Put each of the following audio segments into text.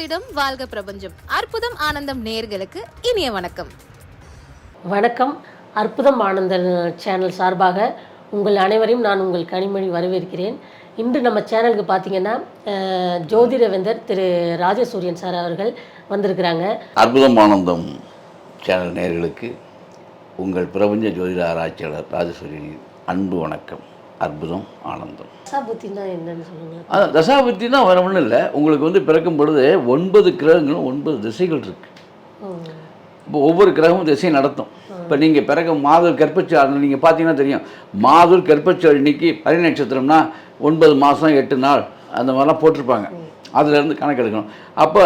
ஜோதிடம் வாழ்க பிரபஞ்சம். அற்புதம் ஆனந்தம் நேர்களுக்கு இனிய வணக்கம். வணக்கம். அற்புதம் ஆனந்த சேனல் சார்பாக உங்கள் அனைவரையும் நான் உங்கள் கனிமொழி வரவேற்கிறேன். இன்று நம்ம சேனலுக்கு பார்த்தீங்கன்னா அஹ், ஜோதிடவேந்தர் திரு ராஜசூரியன் சார் அவர்கள் வந்திருக்கிறாங்க. அற்புதம் ஆனந்தம் சேனல் நேயர்களுக்கு உங்கள் பிரபஞ்ச ஜோதிட ஆராய்ச்சியாளர் ராஜசூரியனின் அன்பு வணக்கம். அற்புதம் ஆனந்தம். அதான் தசாபுத்தினா வேற ஒன்றும் இல்லை. உங்களுக்கு வந்து பிறக்கும் பொழுது ஒன்பது கிரகங்களும் ஒன்பது திசைகள் இருக்கு. இப்போ ஒவ்வொரு கிரகமும் திசை நடத்தும். இப்போ நீங்கள் பிறகு மாதூர் கற்பச்சால் நீங்கள் பார்த்தீங்கன்னா தெரியும். மாதூர் கற்பச்சால் இன்னைக்கு பனி நட்சத்திரம்னா ஒன்பது மாதம் எட்டு நாள் அந்த மாதிரிலாம் போட்டிருப்பாங்க. அதுலேருந்து கணக்கெடுக்கணும். அப்போ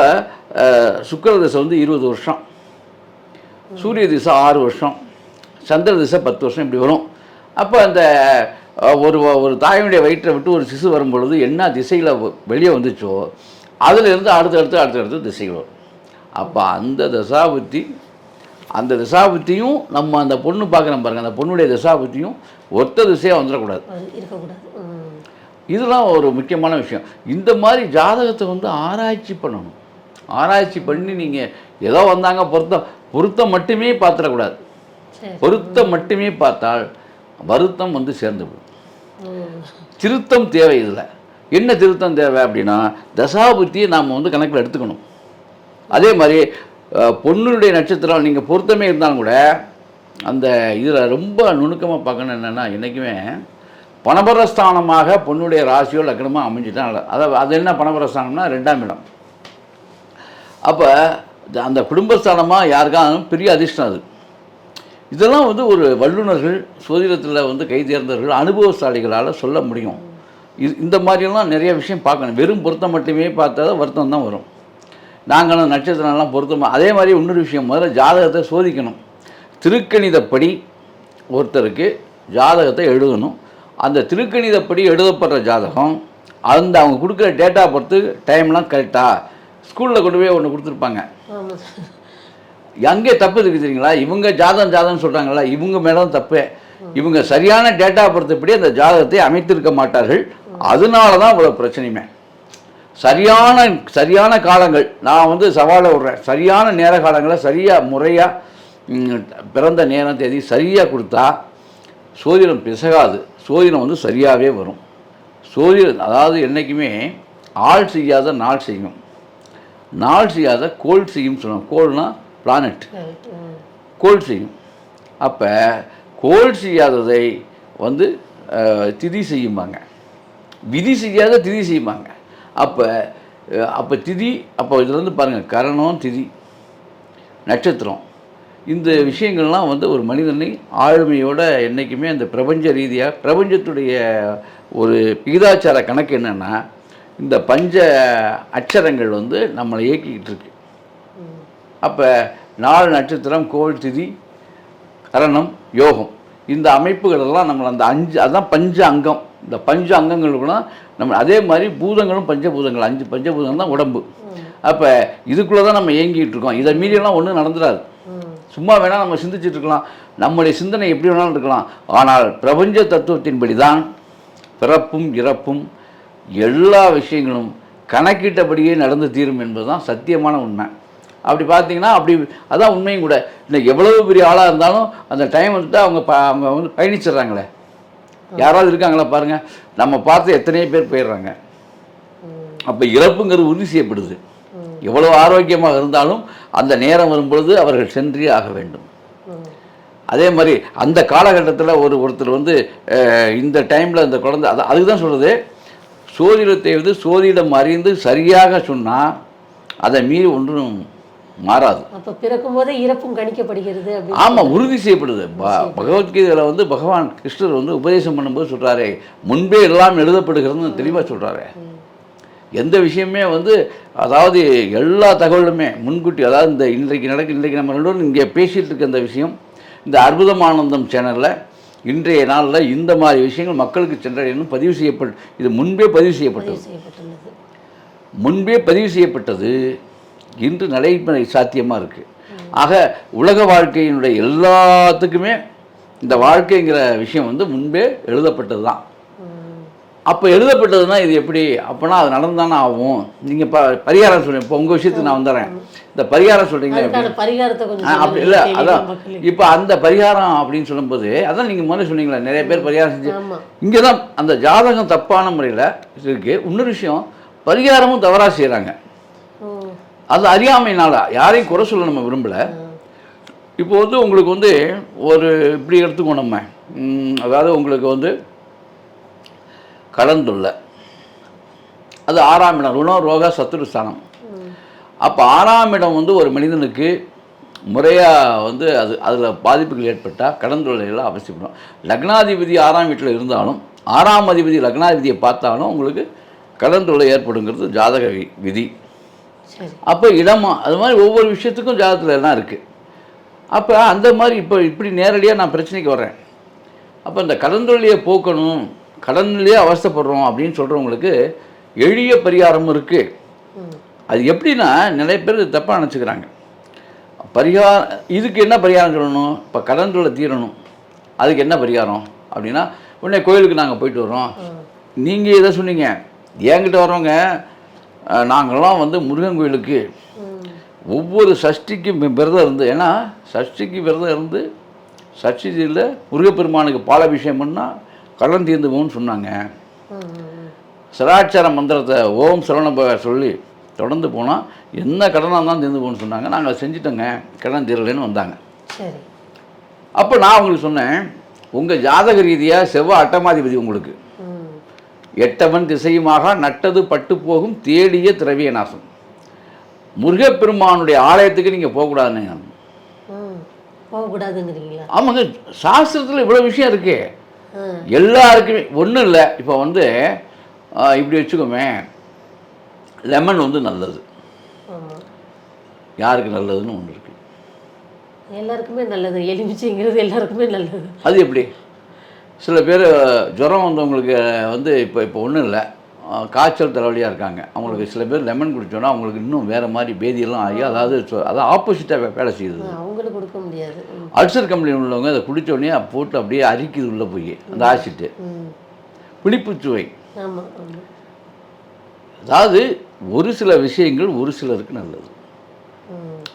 சுக்கிர திசை வந்து இருபது வருஷம். சூரிய திசை ஆறு வருஷம். சந்திர திசை பத்து வருஷம் இப்படி வரும். அப்போ அந்த ஒரு ஒரு தாயினுடைய வயிற்றை விட்டு ஒரு சிசு வரும் பொழுது என்ன திசையில் வெளியே வந்துச்சோ அதிலிருந்து அடுத்தடுத்து அடுத்தடுத்து திசைகள் வரும். அப்போ அந்த தசாபுத்தி அந்த தசாபுத்தியும் நம்ம அந்த பொண்ணு பார்க்குறோம் பாருங்க அந்த பொண்ணுடைய தசாபுத்தியும் ஒத்த திசையாக வந்துடக்கூடாது. இதெல்லாம் ஒரு முக்கியமான விஷயம். இந்த மாதிரி ஜாதகத்தை வந்து ஆராய்ச்சி பண்ணணும். ஆராய்ச்சி பண்ணி நீங்கள் ஏதோ வந்தாங்க பொருத்தம் பொருத்தம் மட்டுமே பார்த்துடக்கூடாது. பொருத்தம் மட்டுமே பார்த்தால் வருத்தம் வந்து சேர்ந்து விடும். திருத்தம் தேவை இதில். என்ன திருத்தம் தேவை அப்படின்னா தசாபுத்தியை நாம் வந்து கணக்கில் எடுத்துக்கணும். அதே மாதிரி பொண்ணுடைய நட்சத்திரம் நீங்கள் பொருத்தமே இருந்தாலும் கூட அந்த இதில் ரொம்ப நுணுக்கமாக பார்க்கணும் என்னென்னா என்றைக்குமே பணபரஸ்தானமாக பொண்ணுடைய ராசியோ லக்னமாக அமைஞ்சிட்டா அதை அதாவது அது என்ன பணபரஸ்தானம்னா ரெண்டாம் இடம். அப்போ அந்த குடும்பஸ்தானமாக யாருக்காலும் பெரிய அதிர்ஷ்டம் அது. இதெல்லாம் வந்து ஒரு வல்லுநர்கள் சுதந்திரத்தில் வந்து கை தேர்ந்தவர்கள் அனுபவசாலிகளால் சொல்ல முடியும். இது இந்த மாதிரியெல்லாம் நிறைய விஷயம் பார்க்கணும். வெறும் பொருத்தம் மட்டுமே பார்த்தா தான் வருத்தம் தான் வரும். நாங்களும் நட்சத்திரம்லாம் பொருத்தமாக அதே மாதிரி இன்னொரு விஷயம் முதல்ல ஜாதகத்தை சோதிக்கணும். திருக்கணிதப்படி ஒருத்தருக்கு ஜாதகத்தை எழுதணும். அந்த திருக்கணிதப்படி எழுதப்படுற ஜாதகம் அந்த அவங்க கொடுக்குற டேட்டா பொறுத்து டைம்லாம் கரெக்டாக ஸ்கூலில் கொண்டு போய் ஒன்று கொடுத்துருப்பாங்க. எங்கே தப்பு இருக்கு தெரியுங்களா? இவங்க ஜாதகம் ஜாதகம் சொல்கிறாங்களா இவங்க மேலும் தப்பு. இவங்க சரியான டேட்டா பொறுத்தபடி அந்த ஜாதகத்தை அமைத்திருக்க மாட்டார்கள். அதனால தான் இவ்வளோ பிரச்சனையுமே. சரியான சரியான காலங்கள் நான் வந்து சவாலை விடுறேன். சரியான நேர காலங்களை சரியாக முறையாக பிறந்த நேரம் தேதி சரியாக கொடுத்தா சோதிடம் பிசகாது. சோதிடம் வந்து சரியாகவே வரும். சோதிடம் அதாவது என்றைக்குமே ஆள் செய்யாத நாள் செய்யும். நாள் செய்யாத கோல் செய்யும் சொன்னோம் கோல்னால் பிளானட். கோள் செய்யும் அப்போ கோள் செய்யாததை வந்து திதி செய்யுமாங்க விதி செய்யாத திதி செய்யுமாங்க அப்போ அப்போ திதி அப்போ இதுல இருந்து பாருங்கள் கரணம் திதி நட்சத்திரம். இந்த விஷயங்கள்லாம் வந்து ஒரு மனிதனை ஆளுமையோட என்றைக்குமே அந்த பிரபஞ்ச ரீதியாக பிரபஞ்சத்துடைய ஒரு விகிதாச்சார கணக்கு என்னென்னா இந்த பஞ்ச அச்சரங்கள் வந்து நம்மளை இயக்கிக்கிட்டு இருக்கு. அப்போ நாலு நட்சத்திரம் கோள் திதி கரணம் யோகம். இந்த அமைப்புகள் எல்லாம் நம்மளை அந்த அஞ்சு அதான் பஞ்ச அங்கம் இந்த பஞ்ச அங்கங்களுக்குள்ள நம்ம அதே மாதிரி பூதங்களும் பஞ்சபூதங்கள். அஞ்சு பஞ்சபூதங்கள் தான் உடம்பு. அப்போ இதுக்குள்ளே தான் நம்ம இயங்கிட்டு இருக்கோம். இதை மீறியெல்லாம் ஒன்றும் நடந்துடாது. சும்மா வேணால் நம்ம சிந்திச்சுட்டு இருக்கலாம். நம்முடைய சிந்தனை எப்படி வேணாலும் இருக்கலாம். ஆனால் பிரபஞ்ச தத்துவத்தின்படி தான் பிறப்பும் இறப்பும் எல்லா விஷயங்களும் கணக்கிட்டபடியே நடந்து தீரும் என்பதுதான் சத்தியமான உண்மை. அப்படி பார்த்தீங்கன்னா அப்படி அதான் உண்மையும் கூட. இல்லை எவ்வளவு பெரிய ஆளாக இருந்தாலும் அந்த டைம் வந்துட்டு அவங்க ப அவங்க வந்து பயணிச்சிடுறாங்களே. யாராவது இருக்காங்களா பாருங்கள் நம்ம பார்த்து எத்தனையோ பேர் போயிடுறாங்க. அப்போ இறப்புங்கிறது உறுதி செய்யப்படுது. எவ்வளவு ஆரோக்கியமாக இருந்தாலும் அந்த நேரம் வரும்பொழுது அவர்கள் சென்றே ஆக வேண்டும். அதே மாதிரி அந்த காலகட்டத்தில் ஒரு ஒருத்தர் வந்து இந்த டைமில் இந்த குழந்தை அது அதுக்கு தான் சொல்கிறது சோதிடத்தை வந்து சோதிடம் அறிந்து சரியாக சொன்னால் அதை மீறி ஒன்றும் மாறாது. அப்போ பிறக்கும் போதே இறப்பும் கணிக்கப்படுகிறது ஆமாம் உறுதி செய்யப்படுது. பகவத்கீதையில் வந்து பகவான் கிருஷ்ணர் வந்து உபதேசம் பண்ணும்போது சொல்கிறாரே முன்பே எல்லாம் எழுதப்படுகிறதுன்னு தெளிவாக சொல்கிறாரு எந்த விஷயமே வந்து அதாவது எல்லா தகவலுமே முன்கூட்டி அதாவது இந்த இன்றைக்கு நடக்க இன்றைக்கு நம்ம ரெண்டு இங்கே பேசிகிட்டு இருக்க இந்த விஷயம் இந்த அற்புதமானந்தம் சேனலில் இன்றைய நாளில் இந்த மாதிரி விஷயங்கள் மக்களுக்கு சென்றடையணும் பதிவு செய்யப்பட்டு இது முன்பே பதிவு செய்யப்பட்டது. முன்பே பதிவு செய்யப்பட்டது இன்று நடைமுறை சாத்தியமாக இருக்குது ஆக உலக வாழ்க்கையினுடைய எல்லாத்துக்குமே இந்த வாழ்க்கைங்கிற விஷயம் வந்து முன்பே எழுதப்பட்டது தான். அப்போ எழுதப்பட்டதுன்னா இது எப்படி? அப்போனா அது நடந்தானே ஆகும். நீங்கள் ப பரிகாரம் சொல்லுங்க இப்போ உங்கள் விஷயத்துக்கு நான் வந்துடுறேன் இந்த பரிகாரம் சொல்கிறீங்களே பரிகாரத்தை அப்படி. இல்லை அதான். இப்போ அந்த பரிகாரம் அப்படின்னு சொல்லும்போது அதான் நீங்கள் முதல்ல சொன்னீங்களே நிறைய பேர் பரிகாரம் செஞ்சு. இங்கே தான் அந்த ஜாதகம் தப்பான முறையில் இருக்குது இன்னொரு விஷயம் பரிகாரமும் தவறாக செய்கிறாங்க அது அறியாமையினால யாரையும் குறை சொல்ல நம்ம விரும்பலை. இப்போ வந்து உங்களுக்கு வந்து ஒரு இப்படி எடுத்துக்கோ நம்ம. அதாவது உங்களுக்கு வந்து கலந்துள்ள அது ஆறாம் இடம். ருணம் ரோக சத்துருஸ்தானம் அப்போ ஆறாம் இடம் வந்து ஒரு மனிதனுக்கு முறையாக வந்து அது அதில் பாதிப்புகள் ஏற்பட்டால் கடந்துள்ளைகள் அவசியப்படும் லக்னாதிபதி ஆறாம் வீட்டில் இருந்தாலும் ஆறாம் அதிபதி லக்னாதிபதியை பார்த்தாலும் உங்களுக்கு கடந்துள்ள ஏற்படுங்கிறது ஜாதக விதி. அப்போ இடமா அது மாதிரி ஒவ்வொரு விஷயத்துக்கும் ஜாதகத்தில் எல்லாம் இருக்குது அப்போ அந்த மாதிரி இப்போ இப்படி நேரடியாக நான் பிரச்சனைக்கு வர்றேன். அப்போ இந்த கடந்தொழியை போக்கணும் கடன்லேயே அவஸ்தைப்படுறோம் அப்படின்னு சொல்கிறவங்களுக்கு எளிய பரிகாரமும் இருக்குது அது எப்படின்னா நிறைய பேர் தப்பாக நினச்சிக்கிறாங்க. பரிகாரம் இதுக்கு என்ன பரிகாரம் சொல்லணும்? இப்போ கடன் தொல்லை தீரணும். அதுக்கு என்ன பரிகாரம்? அப்படின்னா உடனே கோயிலுக்கு நாங்கள் போயிட்டு வரோம் நீங்கள் எதை சொன்னீங்க? என்கிட்ட வர்றவங்க அஹ், நாங்கள்லாம் வந்து முருகன் கோயிலுக்கு ஒவ்வொரு சஷ்டிக்கும் விரதம் இருந்து ஏன்னா சஷ்டிக்கு விரதம் இருந்து சஷ்டியில் முருகப்பெருமானுக்கு பாலாபிஷேகம் பண்ணால் கடன் தீர்ந்து போகும்னு சொன்னாங்க. சராட்சார மந்திரத்தை ஓம் சரவணப சொல்லி தொடர்ந்து போனால் என்ன கடனாக இருந்தாலும் தீர்ந்து போகணும்னு சொன்னாங்க. நாங்கள் அதை செஞ்சுட்டோங்க. கடன் தீரலைன்னு வந்தாங்க. அப்போ நான் உங்களுக்கு சொன்னேன் உங்கள் ஜாதக ரீதியாக செவ்வாய் அட்டமாதிபதி உங்களுக்கு. எட்டவன் திசையுமாக நட்டது பட்டு போகும் தேடிய திரவிய நாசம் முருகப்பெருமானுடைய ஆலயத்துக்கு நீங்கள் போகக்கூடாதுன்னு நான் ம் போகக்கூடாதுங்கிறீங்களா? ஆமாங்க சாஸ்திரத்தில் இவ்வளோ விஷயம் இருக்கே. எல்லாருக்குமே ஒன்றும் இல்லை. இப்போ வந்து இப்படி வச்சுக்கோமே லெமன் வந்து நல்லது. யாருக்கு நல்லதுன்னு ஒன்று இருக்குது எல்லாருக்குமே நல்லது. எலுமிச்சைங்கிறது எல்லாருக்குமே நல்லது. அது எப்படி? சில பேர் ஜுரம் வந்தவங்களுக்கு வந்து இப்போ இப்போ ஒன்றும் இல்லை. காய்ச்சல் தலைவலியாக இருக்காங்க. அவங்களுக்கு சில பேர் லெமன் குடிச்சோன்னா அவங்களுக்கு இன்னும் வேறு மாதிரி பேதியெல்லாம் ஆகி அதாவது அதாவது ஆப்போசிட்டாக வேலை செய்யுது. அவங்களுக்கு கொடுக்க முடியாது. அல்சர் கம்பெனி உள்ளவங்க அதை குடிச்ச உடனே போட்டு அப்படியே அரிக்குது உள்ளே போய் அந்த ஆசிட்டு ஆமாம் ஆமாம் அதாவது ஒரு சில விஷயங்கள் ஒரு சிலருக்கு நல்லது.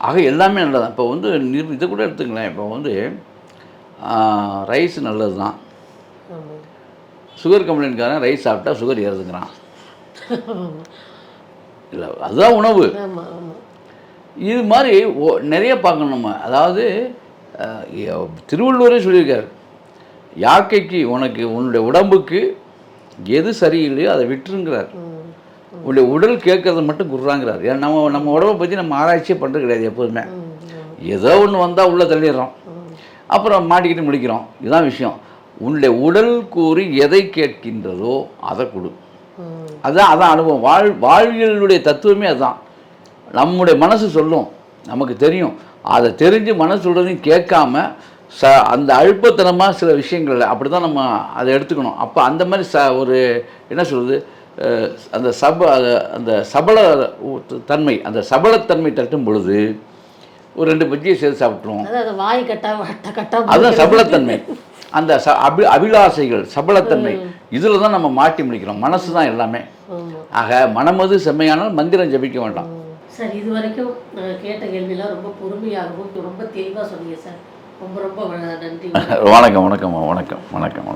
ஆக எல்லாமே நல்லது இப்போ வந்து இதை கூட எடுத்துங்களேன். இப்போ வந்து ரைஸ் நல்லது தான் சுகர் கம்ப்ளைண்ட்காரன் ரைஸ் சாப்பிட்டா சுகர் ஏறுதுங்கிறான். இல்லை அதுதான் உணவு. இது மாதிரி நிறைய பார்க்கணும் நம்ம. அதாவது திருவள்ளுவரே சொல்லியிருக்காரு. யாக்கைக்கு உனக்கு உன்னுடைய உடம்புக்கு எது சரியில்லையோ அதை விட்டுருங்கிறார். உன்னுடைய உடல் கேட்கறத மட்டும் குடுறாங்கிறார் ஏன்னா நம்ம நம்ம உடம்பை பற்றி நம்ம ஆராய்ச்சியே பண்ணுறது கிடையாது எப்போதுமே. ஏதோ ஒன்று வந்தால் உள்ளே தள்ளிடுறோம். அப்புறம் மாட்டிக்கிட்டு முடிக்கிறோம். இதுதான் விஷயம். உன்னுடைய உடல் கூறி எதை கேட்கின்றதோ அதை கொடு. ம் அதான் அனுபவம். வாழ் வாழ்வியலுடைய தத்துவமே அதுதான். நம்முடைய மனசு சொல்லும். நமக்கு தெரியும். அதை தெரிஞ்சு மனசு சொல்கிறதையும் கேட்காம ச அந்த அழுப்பத்தனமாக சில விஷயங்கள் அப்படி தான் நம்ம அதை எடுத்துக்கணும். அப்போ அந்த மாதிரி ச ஒரு என்ன சொல்கிறது அந்த சப அந்த சபல தன்மை அந்த சபலத்தன்மை தட்டும் பொழுது ஒரு ரெண்டு பஜ்ஜியை சேர்த்து சாப்பிட்ருவோம் அதுதான் சபலத்தன்மை. அந்த ச அபி அபிலாசைகள் சபலத்தன்மை இதில் தான் நம்ம மாட்டி முடிக்கிறோம். மனசு தான் எல்லாமே ஆக மனமது செம்மையானால் மந்திரம் ஜபிக்க வேண்டாம். சார் இது வரைக்கும் கேட்ட கேள்வியெல்லாம் ரொம்ப பொறுமையாகவும் ரொம்ப தெளிவாக சொன்னீங்க சார். ரொம்ப ரொம்ப நன்றி. வணக்கம் வணக்கம் வணக்கம் வணக்கம் வணக்கம்.